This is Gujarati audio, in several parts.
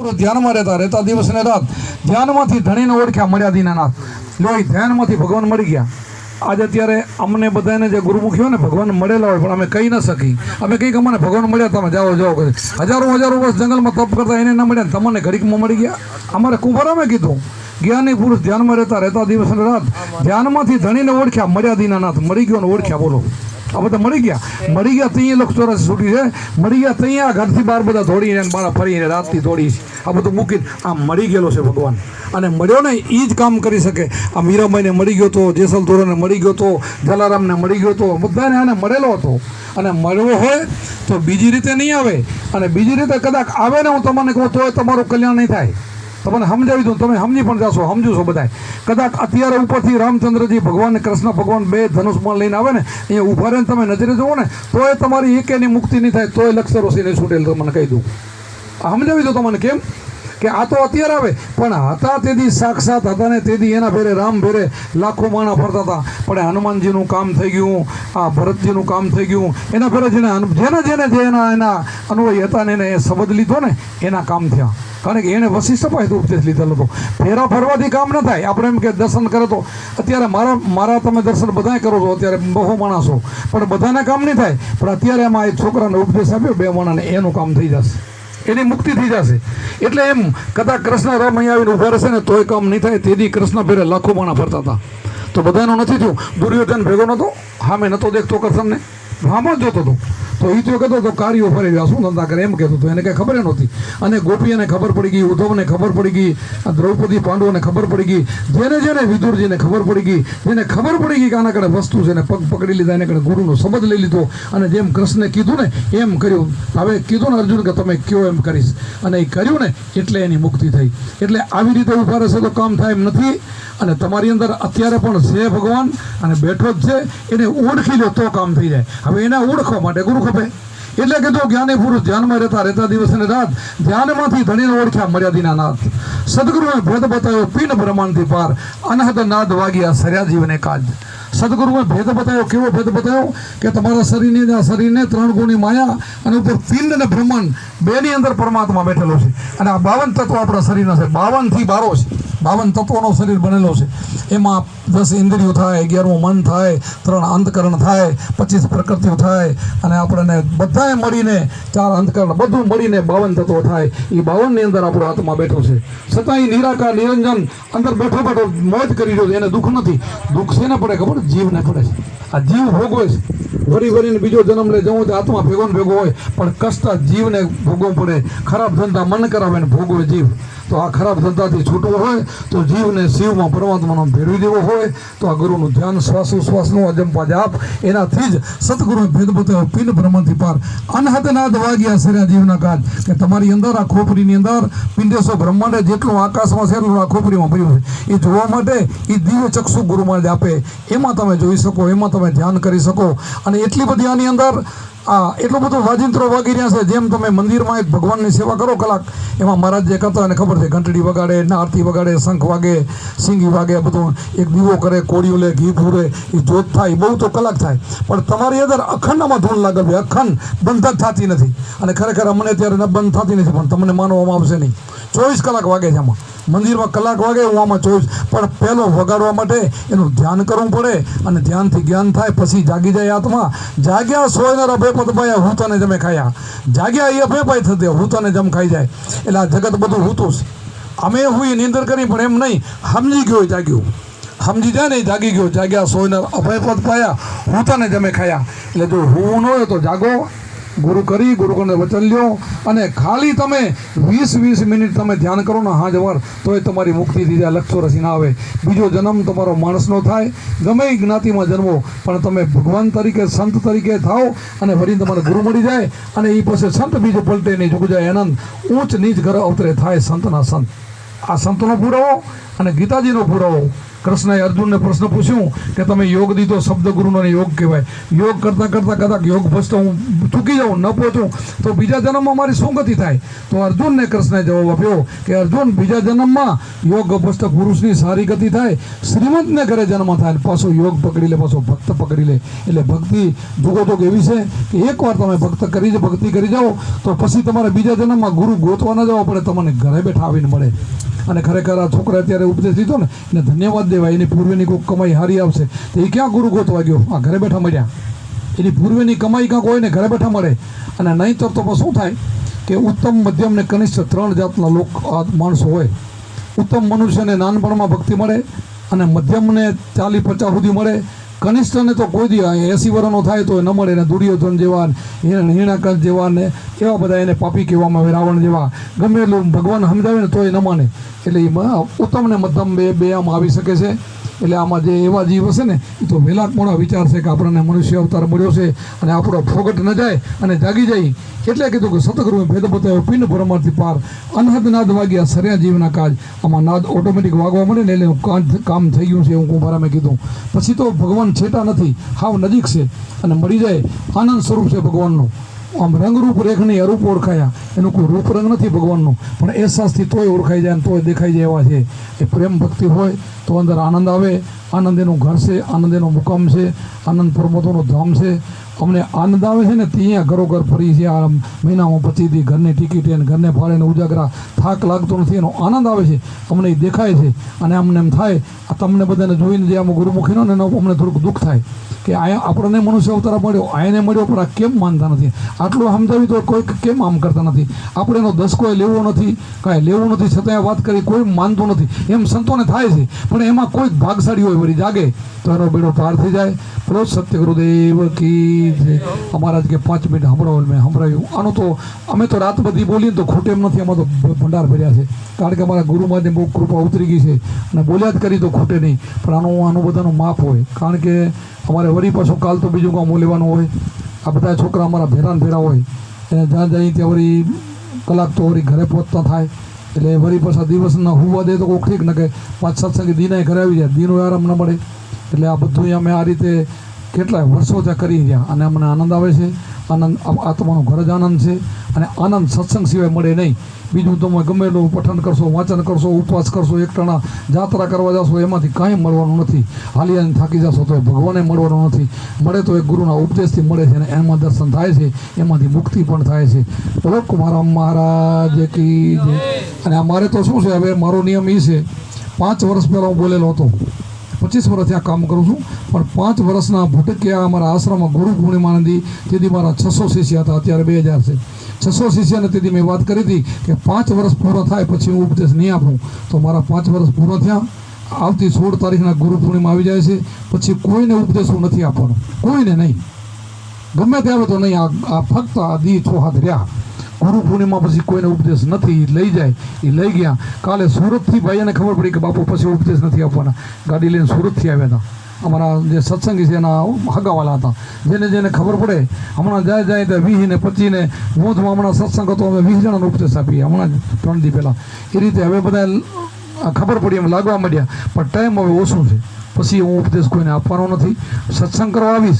પૂરું ધ્યાનમાં રહેતા રહેતા દિવસ ને રાત ધ્યાનમાંથી ધણીને ઓળખ્યા મળ્યા દીનાનાથ. લો ધ્યાનમાંથી ભગવાન મળી ગયા. આજે અત્યારે અમને બધાને જે ગુરુમુખી હોય ને ભગવાન મળેલા હોય, પણ અમે કહી ન શકી. અમે કંઈક અમને ભગવાન મળ્યા, તમે જાઓ જાઓ. કરી હજારો હજારો વર્ષ જંગલમાં તપ કરતા એને ન મળ્યા તમને ઘડીકમાં મળી ગયા. અમારે કુંભારામે કીધું, જ્ઞાની પુરુષ ધ્યાનમાં રહેતા રહેતા દિવસ ને રાત ધ્યાનમાંથી ધણીને ઓળખ્યા, મળ્યા દીનાનાથ. મરી ગયો ને ઓળખ્યા, બોલો. આ બધા મળી ગયા. મળી ગયા ત્યાં લક્ષ ચોરાસી છૂટી છે. મળી ગયા ત્યાં ઘરથી બહાર બધા દોડીને અને ફરીને રાતથી દોડી છે. આ બધું મૂકીને આ મળી ગયેલો છે ભગવાન. અને મળ્યો ને એ જ કામ કરી શકે. આ મીરાબાઈને મળી ગયો તો, જેસલ ધોરણને મળી ગયો તો, જલારામને મળી ગયો તો, બધાને આને મળેલો હતો. અને મળવો હોય તો બીજી રીતે નહીં આવે. અને બીજી રીતે કદાચ આવે ને હું તમને કહું તો તમારું કલ્યાણ નહીં થાય. તમને સમજાવી દઉં તમે સમજી પણ જાશો સમજો છો બધા કદાચ અત્યારે ઉપરથી રામચંદ્રજી ભગવાન કૃષ્ણ ભગવાન બે ધનુષમાં લઈને આવે ને, અહીંયા ઊભા રહીને તમે નજરે જુઓ ને, તોય તમારી એકેની મુક્તિ નહીં થાય, તોય લક્ષ રોશીને છૂટેલ તમને કહી દઉં. સમજાવી દઉં તમને કેમ? કે આ તો અત્યારે આવે. પણ હતા તેથી સાક્ષાત હતા ને તેથી એના ફેરે રામ ફેરે લાખો માણા ફરતા હતા. પણ હનુમાનજીનું કામ થઈ ગયું, આ ભરતજીનું કામ થઈ ગયું. એના ફેરે જેને જેને જેને જે એના એના અનુભવી હતા ને એને એ શબ્દ લીધો ને, એના કામ થયા. કારણ કે એણે વશિષ્ઠ પાસે ઉપદેશ લીધેલો હતો. ફેરા ફરવાથી કામ ન થાય. આપણે એમ કે દર્શન કરે તો. અત્યારે મારા મારા તમે દર્શન બધાય કરો છો, અત્યારે બહુ માણસો પણ બધાને કામ નહીં થાય. પણ અત્યારે એમાં એક છોકરાને ઉપદેશ આપ્યો, બે માણાને એનું કામ થઈ જશે. એની મુક્તિ થઈ જશે. એટલે એમ કદાચ કૃષ્ણ રામ અહીંયા આવીને ઊભા રહેશે ને તોય કામ નહીં થાય, તેથી કૃષ્ણ ફેરે લાખો માણા ફરતા હતા. તો બધાનું નથી થયું. દુર્યોધન ભેગો નહોતો હા મેં નહોતો દેખતો કૃષ્ણને હામાં જ જોતો હતો. તો એ તો કહેતો હતો કાર્યો ફરી ગયા. શું ધંધા કરે? એમ કહેતો હતો એને કંઈ ખબર નહોતી. અને ગોપીને ખબર પડી ગઈ, ઉદ્ધવને ખબર પડી ગઈ દ્રૌપદી પાંડવોને ખબર પડી ગઈ. જેને જેને વિદુરજીને ખબર પડી ગઈ, જેને ખબર પડી ગઈ કે આના કડે વસ્તુ છે એને પગ પકડી લીધા, એને કડે ગુરુનો શબ્દ લઈ લીધો. અને જેમ કૃષ્ણે કીધું ને, એમ કર્યું. હવે કીધું ને અર્જુન કે તમે કયો એમ કરીશ. અને એ કર્યું ને, એટલે એની મુક્તિ થઈ. એટલે આવી રીતે ઊભા રહેશે તો કામ થાય એમ નથી. અને તમારી અંદર અત્યારે પણ છે ભગવાન. અને બેઠો જ છે. એને ઓળખી લો તો કામ થઈ જાય. હવે એને ઓળખવા માટે ગુરુ ખપે એટલે કીધું જ્ઞાની પુરુષ ધ્યાનમાં રહેતા રહેતા દિવસ અને રાત ધ્યાનમાંથી ધણીને ઓળખ્યા મર્યાદિના નાથ સદગુરુએ ભેદ બતાવ્યો, પીન બ્રહ્માંડથી પાર. અનહદ નાદ વાગ્યા સર્યા જીવને કાજ. સદગુરુએ ભેદ બતાવ્યો, કેવો ભેદ બતાવ્યો? કે તમારા શરીરની આ શરીરને ત્રણ ગુણી માયા અને ઉપર પિંડ અને બ્રહ્માંડ બેની અંદર પરમાત્મા બેઠેલો છે. અને આ બાવન તત્વો આપણા શરીરના છે. બાવનથી બારો છે. બાવન તત્વોનો શરીર બનેલો છે. એમાં દસ ઇન્દ્રિયો થાય, અગિયારમું મન થાય, ત્રણ અંતકરણ થાય, પચીસ પ્રકૃતિઓ થાય, અને આપણને બધાએ મળીને ચાર અંતકરણ બધું મળીને બાવન તત્વો થાય. એ બાવનની અંદર આપણો આત્મા બેઠો છે. છતાં એ નિરાકાર, નિરંજન, અંદર બેઠો બેઠો મોજ કરી રહ્યો છે. એને દુઃખ નથી. દુઃખ છે ને પડે ખબર? જીવને પડે છે. આ જીવ ભોગવે છે. વળી વળીને બીજો જન્મ લે જવું તો આત્મા ભેગો ને ભેગો હોય, પણ કષ્ટ જીવને ભોગવવું પડે. ખરાબ ધંધા મન કરાવે ને ભોગવે જીવ. તો આ ખરાબ ધંધાથી છૂટવું હોય તો જીવને શિવમાં પરમાત્માનો ભેળવી દેવો હોય, તો આ ગુરુનું ધ્યાન શ્વાસોશ્વાસનું અજંપા જાપ, એનાથી જ સદગુરુ ભેદભૂત પિંડ બ્રહ્મથી પાર. અનહદનાદ વાગ્યા સર્યા જીવના કાજ. કે તમારી અંદર આ ખોપરીની અંદર પિંડેશો બ્રહ્માંડે જેટલું આકાશમાં છે એટલું આ ખોપરીમાં ભર્યું છે. એ જોવા માટે એ દિવ્ય ચક્ષુ ગુરુમાં જ આપે. એમાં તમે જોઈ શકો, એમાં તમે ધ્યાન કરી શકો. અને એટલી બધી આની અંદર આ એટલું બધું વાજિંત્રો વાગી રહ્યા છે. જેમ તમે મંદિરમાં એક ભગવાનની સેવા કરો કલાક, એમાં મહારાજ જે કરતા એને ખબર છે, ઘંટડી વગાડે આરતી વગાડે, શંખ વાગે, સિંગી વાગે બધું એક દીવો કરે કોળિયું લે, ઘી પૂરે, એ જોત થાય, બહુ તો કલાક થાય. પણ તમારી અંદર અખંડમાં ધૂન લાગે છે અખંડ બંધ થતી નથી. અને ખરેખર અમને ત્યારે બંધ થતી નથી, પણ તમને માનવામાં આવશે નહીં. ચોવીસ કલાક વાગે છે આમાં. મંદિરમાં કલાક વાગે હું આમાં ચોવીસ. પણ પહેલો વગાડવા માટે એનું ધ્યાન કરવું પડે અને ધ્યાનથી જ્ઞાન થાય, પછી જાગી જાય આત્મા. જાગ્યા સોયનાર અભય પદપાયા હું તને જમે ખાયા. જાગ્યા એ અભયપાય થતે હું તને જમ ખાઈ જાય. એટલે આ જગત બધું છે. અમે હું નિંદર કરી, પણ એમ નહીં, સમજી ગયો જાગ્યું. સમજી જાય ને જાગી ગયો. જાગ્યા સોયનાર અભય પદ પાયા હું તને જમે ખાયા. એટલે જો હું ન હોય તો જાગો. ગુરુ કરી ગુરુકુળને વચન લ્યો અને ખાલી તમે વીસ વીસ મિનિટ તમે ધ્યાન કરો ને હાજ વાર તો એ તમારી મુક્તિ દીધા લક્ષો રસી ના આવે. બીજો જન્મ તમારો માણસનો થાય. ગમે જ્ઞાતિમાં જન્મો, પણ તમે ભગવાન તરીકે, સંત તરીકે થાઓ અને ફરી તમારે ગુરુ મળી જાય અને એ પછી સંત બીજો પલટે નહીં ઝુક જાય આનંદ. ઊંચ નીચ ઘર અવતરે થાય સંતના સંત. આ સંતનો પુરાવો અને ગીતાજીનો પુરાવો. કૃષ્ણએ અર્જુનને પ્રશ્ન પૂછ્યું કે તમે યોગ દીધો શબ્દ ગુરુનો યોગ કહેવાય. યોગ કરતાં કરતાં કદાચ યોગ ભસ્ત હું ચૂકી જાઉં, ન પહોંચું, તો બીજા જન્મમાં મારી શું ગતિ થાય? તો અર્જુનને કૃષ્ણએ જવાબ આપ્યો કે અર્જુન, બીજા જન્મમાં યોગ ભસ્ત પુરુષની સારી ગતિ થાય, શ્રીમંતને ઘરે જન્મ થાય પાછો યોગ પકડી લે, પાછો ભક્ત પકડી લે. એટલે ભક્તિ જુગોજોગ એવી છે કે એકવાર તમે ભક્ત કરી ભક્તિ કરી જાઓ, તો પછી તમારે બીજા જન્મમાં ગુરુ ગોતવા ન જવા પડે, તમને ઘરે બેઠા આવીને મળે. અને ખરેખર આ છોકરા અત્યારે ઉપદેશ દીધો ને, એને ધન્યવાદ દેવાય. એની પૂર્વેની કોઈ કમાઈ હારી આવશે. તો એ ક્યાં ગુરુ ગોતવા ગયો? આ ઘરે બેઠા મળ્યા. એની પૂર્વેની કમાઈ કાંક હોય ને ઘરે બેઠા મળે? અને નહીં તો શું થાય કે ઉત્તમ, મધ્યમ ને કનિષ્ઠ ત્રણ જાતના લોક માણસો હોય. ઉત્તમ મનુષ્યને નાનપણમાં ભક્તિ મળે અને મધ્યમને ચાલી પચાસ સુધી મળે કનિષ્ઠને તો કોઈ દી એસી વર્ષનો થાય તો ન મળે એને દુર્યોધન જેવા એને હિરણાકંસ જેવા ને એવા બધા એને પાપી કહેવામાં આવે, રાવણ જેવા. ગમે એટલું ભગવાન સમજાવે ને તો એ ન માને. એટલે એમાં ઉત્તમ ને મધ્યમ બે બે આમ આવી શકે છે. એટલે આમાં જે એવા જીવ હશે ને, એ તો વહેલા મોડા વિચાર છે કે આપણને મનુષ્ય અવતાર મળ્યો છે અને આપણો ફોગટ ન જાય અને જાગી જાય. એટલે કીધું કે સતગુરુ ભેદ બતાવ્યો પિન પરમાર્થી પાર. અનહદ નાદ વાગ્યા, સર્યા જીવના કાજ. આમાં નાદ ઓટોમેટિક વાગવા મળે ને એટલે કામ થઈ ગયું છે એવું કુંભારામે કીધું. પછી તો ભગવાન છેટા નથી, હાવ નજીક છે અને મળી જાય. આનંદ સ્વરૂપ છે ભગવાનનું. આમ રંગરૂપ રેખની અરૂપ ઓળખાયા. એનું કોઈ રૂપ રંગ નથી ભગવાનનું. પણ અહેસાસથી તોય ઓળખાઈ જાય અને તોય દેખાઈ જાય એવા છે. એ પ્રેમ ભક્તિ હોય તો અંદર આનંદ આવે આનંદ એનું ઘર છે આનંદ એનો મુકામ છે, આનંદ પરમતોનો ધામ છે. અમને આનંદ આવે છે ને તે અહીંયા ઘરોઘર ફરી છે. આ મહિનામાં પછીથી ઘરની ટિકિટ ઘરને ફાળીને ઉજાગરા થાક લાગતો નથી, એનો આનંદ આવે છે. અમને એ દેખાય છે અને અમને એમ થાય, આ તમને બધાને જોઈને જે આમ ગુરુમુખીનો ને એનો અમને થોડુંક દુઃખ થાય કે આયા આપણને મનુષ્ય અવતાર મળ્યો આને મળ્યો, પણ આ કેમ માનતા નથી? આટલું સમજાવી તો કોઈ કેમ આમ કરતા નથી? આપણે એનો દસકોએ લેવો નથી, કાંઈ લેવું નથી, છતાં વાત કરી કોઈ માનતું નથી. એમ સંતોને થાય છે, પણ એમાં કોઈક ભાગશાળી હોય વળી જાગે, તો એનો બેડો પાર થઈ જાય. બોલો, સત્યગુરુદેવ કી જય. અમારા કે પાંચ મિનિટ હમણાં મેં હમરાયું આનું તો, અમે તો રાત બધી બોલીએ તો ખોટે એમ નથી અમારો તો ભંડાર ભર્યા છે. કારણ કે અમારા ગુરુમાંથી બહુ કૃપા ઉતરી ગઈ છે. અને બોલ્યા જ કરી તો ખોટે નહીં. પણ આનું આનું બધાનું માપ હોય. કારણ કે અમારે વળી પાછું કાલ તો બીજું કામ લેવાનું હોય. આ બધા છોકરા અમારા ભેરાન ભેરા હોય. જ્યાં જાય ત્યાં વળી કલાક તો વળી ઘરે પહોંચતા થાય. એટલે વળી પાછા દિવસના હોવા દે તો કોઈ ઠીક ન કે પાંચ સત્સંગી દીના ઘરે આવી જાય, દીનો આરામ ન મળે. એટલે આ બધું અમે આ રીતે કેટલાય વર્ષો ત્યાં કરી રહ્યા. અને અમને આનંદ આવે છે. આનંદ આત્માનો ઘર જ આનંદ છે. અને આનંદ સત્સંગ સિવાય મળે નહીં. બીજું તમે ગમે એટલું પઠન કરશો, વાંચન કરશો, ઉપવાસ કરશો, એકટાણા જાત્રા કરવા જશો, એમાંથી કાંઈ મળવાનું નથી. હાલિયાને થાકી જશો તો ભગવાને મળવાનું નથી. મળે તો એ ગુરુના ઉપદેશથી મળે છે અને એમાં દર્શન થાય છે. એમાંથી મુક્તિ પણ થાય છે. બોલો મારા મહારાજ કી. અને અમારે તો શું છે? હવે મારો નિયમ એ છે. પાંચ વર્ષ પહેલાં હું બોલેલો હતો. પચીસ વર્ષથી આ કામ કરું છું. પણ પાંચ વર્ષના ભટક્યા અમારા આશ્રમમાં ગુરુ પૂર્ણિમાનંદી, તેથી મારા છસો શિષ્ય હતા, અત્યારે બે હજાર છે. છસો શિષ્યને તેથી મેં વાત કરી હતી કે પાંચ વર્ષ પૂરો થાય પછી હું ઉપદેશ નહીં આપું. તો મારા પાંચ વર્ષ પૂરા થયા. આવતી સોળ તારીખના ગુરુ પૂર્ણિમા આવી જાય છે. પછી કોઈને ઉપદેશ હું નથી આપવાનો. કોઈને નહીં. ગમે ત્યારે તો નહીં, આ ફક્ત આ દી છો હાથ રહ્યા. ગુરુ પૂર્ણિમા પછી કોઈને ઉપદેશ નથી એ લઈ જાય એ લઈ ગયા. કાલે સુરતથી ભાઈને ખબર પડી કે બાપુ પછી ઉપદેશ નથી આપવાના. ગાડી લઈને સુરતથી આવ્યા હતા. અમારા જે સત્સંગી છે એના હગાવાલા હતા. જેને જેને ખબર પડે, હમણાં જાય જાય ત્યાં વીસ ને પચીસ મોજમાં હમણાં સત્સંગ હતો, અમે વીસ જણાનો ઉપદેશ આપીએ. હમણાં ત્રણ દી પહેલાં. એ રીતે હવે બધા ખબર પડી એમ લાગવા માંડ્યા. પણ ટાઈમ હવે ઓછો છે. પછી હું ઉપદેશ કોઈને આપવાનો નથી. સત્સંગ કરવા આવીશ.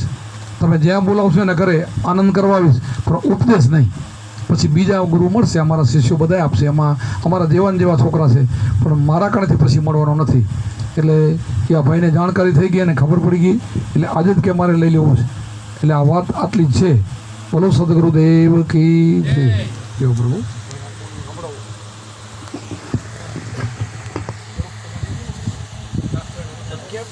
તમે જ્યાં બોલાવશો એને ઘરે આનંદ કરવા આવીશ. પણ ઉપદેશ નહીં. પછી બીજા ગુરુ મળશે, અમારા શિષ્યો બધા આપશે. એમાં અમારા દેવાન જેવા છોકરા છે. પણ મારા કણેથી પછી મળવાનો નથી. એટલે એ આ ભાઈને જાણકારી થઈ ગઈ અને ખબર પડી ગઈ, એટલે આજે જ કે મારે લઈ લેવું છે. એટલે આ વાત આટલી જ છે. બોલો સદગુરુદેવ કી. જય. પ્રભુ